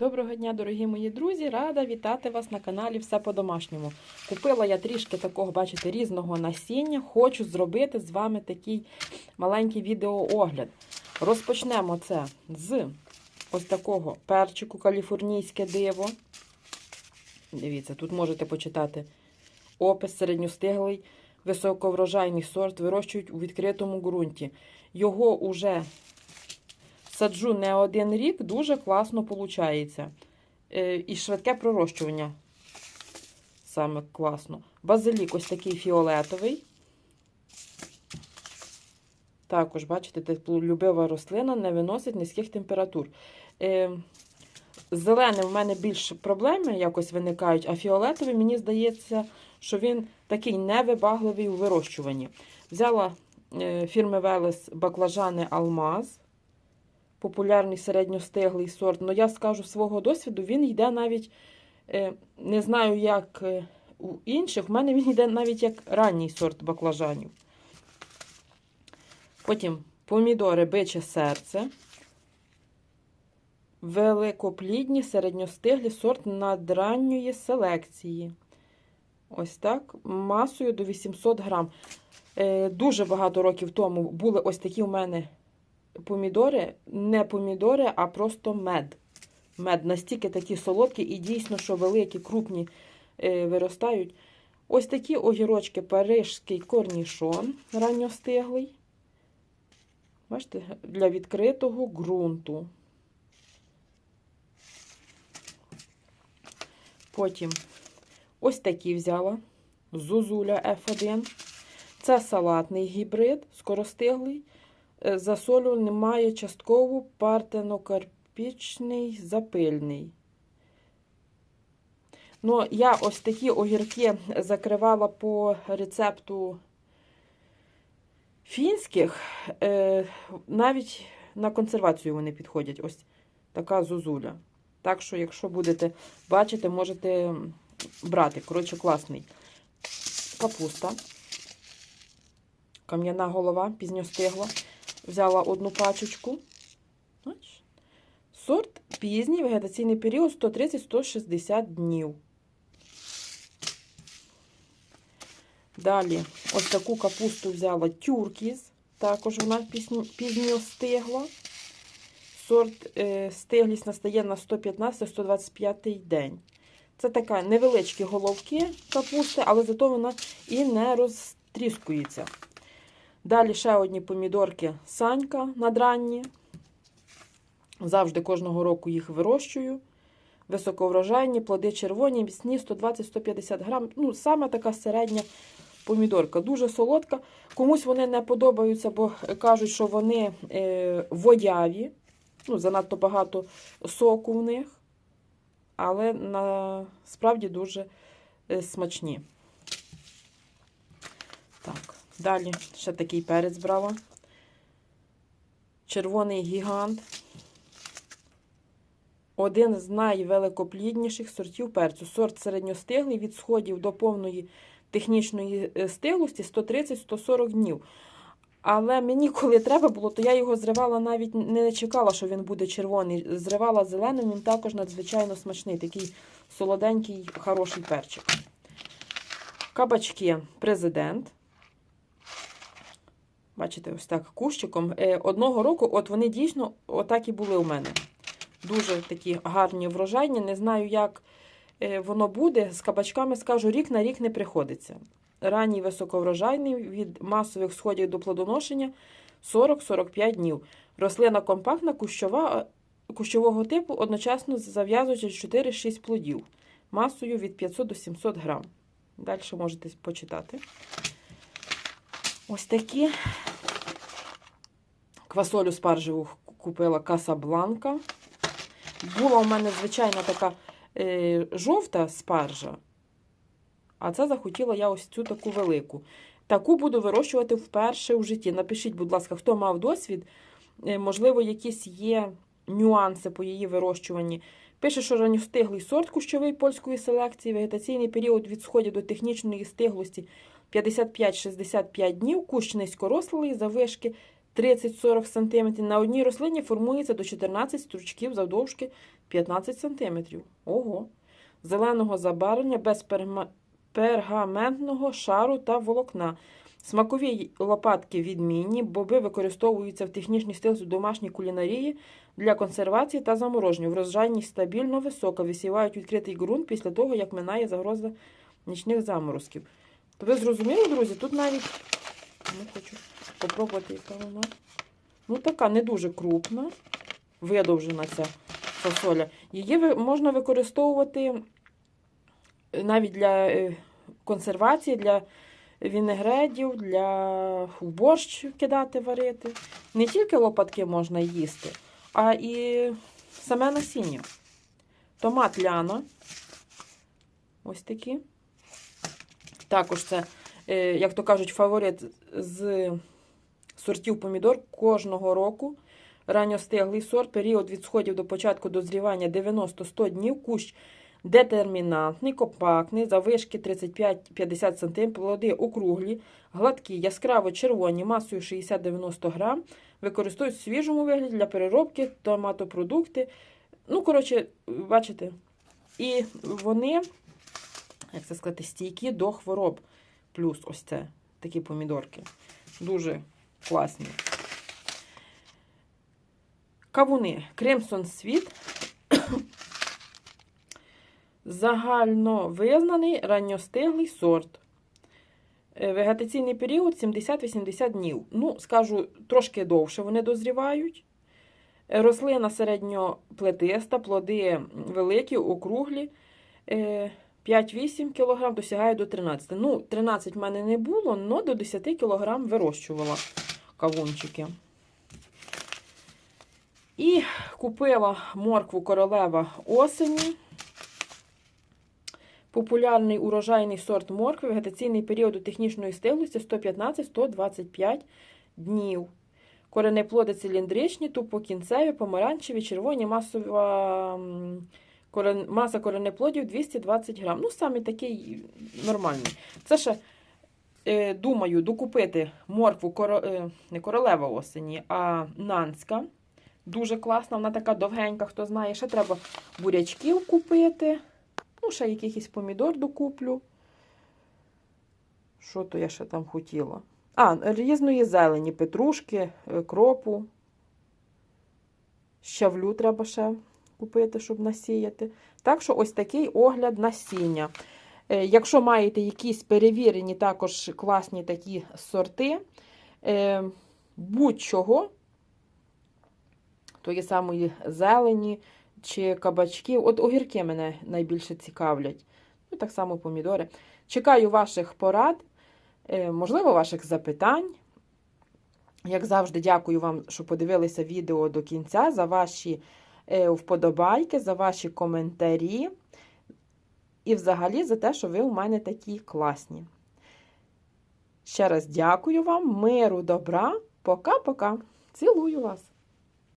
Доброго дня, дорогі мої друзі! Рада вітати вас на каналі Все по-домашньому. Купила я трішки такого, бачите, різного насіння. Хочу зробити з вами такий маленький відеоогляд. Розпочнемо це з ось такого перчику каліфорнійське диво. Дивіться, тут можете почитати опис середньостиглий, високоврожайний сорт, вирощують у відкритому ґрунті. Його уже саджу не один рік, дуже класно виходить. І швидке пророщування. Саме класно. Базилік ось такий фіолетовий. Також, бачите, теплолюбива рослина не виносить низьких температур. Е, Зеленим в мене більше проблеми якось виникають, а фіолетовий, мені здається, що він такий невибагливий у вирощуванні. Взяла е, фірми Велес баклажани Алмаз популярний середньостиглий сорт. Ну, я скажу свого досвіду, він йде навіть, е, не знаю, як е, у інших, в мене він йде навіть як ранній сорт баклажанів. Потім помідори биче серце. Великоплідні середньостиглі сорт надранньої селекції. Ось так, масою до 800 грам. Е, Дуже багато років тому були ось такі у мене помідори, не помідори, а просто мед. Мед настільки такі солодкі і дійсно, що великі, крупні е, виростають. Ось такі огірочки, парижський корнішон ранньостиглий. Бачите, для відкритого ґрунту. Потім ось такі взяла зузуля F1. Це салатний гібрид, скоростиглий. Е, засолювальний має частково партенокарпічний запильний. Ну, я ось такі огірки закривала по рецепту фінських. Е, навіть на консервацію вони підходять. Ось така зозуля. Так що, якщо будете бачити, можете брати. Коротше, класний. Капуста. Кам'яна голова, пізньостигла. Взяла одну пачечку. Сорт пізній вегетаційний період 130-160 днів. Далі ось таку капусту взяла тюркіз. Також вона пізньо стигла. Сорт е, стиглість настає на 115-125 день. Це така невеличкі головки капусти, але зато вона і не розтріскується. Далі ще одні помідорки санька надранні. Завжди кожного року їх вирощую. Високоврожайні, плоди червоні, міцні 120-150 грам. Ну, саме така середня помідорка. Дуже солодка. Комусь вони не подобаються, бо кажуть, що вони е, водяві. Ну, Занадто багато соку в них. Але насправді дуже е, смачні. Так. Далі ще такий перець брала. Червоний гігант. Один з найвеликоплідніших сортів перцю. Сорт середньостиглий від сходів до повної технічної е, стиглості 130-140 днів. Але мені, коли треба було, то я його зривала навіть не чекала, що він буде червоний. Зривала зеленим, він також надзвичайно смачний, такий солоденький, хороший перчик. Кабачки президент. Бачите, ось так кущиком. Е, одного року, от вони дійсно отак і були у мене. Дуже такі гарні врожайні. Не знаю, як е, воно буде. З кабачками скажу, рік на рік не приходиться. Ранній високоврожайний від масових сходів до плодоношення 40-45 днів. Рослина компактна, кущова, кущового типу, одночасно зав'язуючи 4-6 плодів, масою від 500 до 700 грам. Далі можете почитати. Ось такі квасолю спаржеву купила Касабланка. Була у мене звичайна така е, жовта спаржа, а це захотіла я ось цю таку велику. Таку буду вирощувати вперше в житті. Напишіть, будь ласка, хто мав досвід, е, можливо, якісь є нюанси по її вирощуванні. Пише, що ранньостиглий сорт кущовий польської селекції, вегетаційний період від сходів до технічної стиглості 55-65 днів, кущ низькорослий, завишки 30-40 см. На одній рослині формується до 14 стручків завдовжки 15 см. Ого. Зеленого забарвлення без пергаментного шару та волокна. Смакові лопатки відмінні, боби використовуються в технічній стилі домашній кулінарії для консервації та замороження. Врожайність стабільно висока, висівають відкритий ґрунт після того, як минає загроза нічних заморозків. То ви зрозуміли, друзі, тут навіть не хочу попробувати, яка вона. Ну, така не дуже крупна, видовжена ця фасоля. Її можна використовувати навіть для е, консервації, для вінегредів, для борщ кидати, варити. Не тільки лопатки можна їсти, а і саме насіння. Томат ляна. Ось такі. Також це, е, як то кажуть, фаворит з сортів помідор кожного року. Ранньостиглий сорт, період від сходів до початку дозрівання 90-100 днів, кущ детермінантний, компактний, завишки 35-50 см, плоди округлі, гладкі, яскраво червоні, масою 60-90 грам, використовують в свіжому вигляді для переробки, томатопродукти. Ну, коротше, бачите, і вони, як це сказати, стійкі до хвороб. Плюс ось це такі помідорки. Дуже класні. Кавуни. Кремсон світ. Загально визнаний ранньостиглий сорт. Е, Вегетаційний період 70-80 днів. Ну, скажу, трошки довше вони дозрівають. Е, Рослина середньоплетиста, плоди великі, округлі. Е, 5-8 кг досягає до 13. Ну, 13 в мене не було, але до 10 кг вирощувала кавунчики. І купила моркву королева осені. Популярний урожайний сорт моркви, вегетаційний період у технічної стиглості 115-125 днів. Коренеплоди циліндричні, тупокінцеві, помаранчеві, червоні, масова, корен, маса коренеплодів 220 грам. Ну, саме такий нормальний. Це ще, думаю, докупити моркву коро, е, не королева осені, а нанська. Дуже класна, вона така довгенька, хто знає. Ще треба бурячків купити. Ну, ще якийсь помідор докуплю. Що то я ще там хотіла? А, різної зелені, петрушки, е, кропу. Щавлю треба ще купити, щоб насіяти. Так що ось такий огляд насіння. Е, Якщо маєте якісь перевірені також класні такі сорти, е, будь-чого, тої самої зелені чи кабачків. От огірки мене найбільше цікавлять. Ну, так само помідори. Чекаю ваших порад, е, можливо, ваших запитань. Як завжди, дякую вам, що подивилися відео до кінця, за ваші вподобайки, за ваші коментарі. І взагалі за те, що ви у мене такі класні. Ще раз дякую вам, миру, добра. Пока-пока. Цілую вас!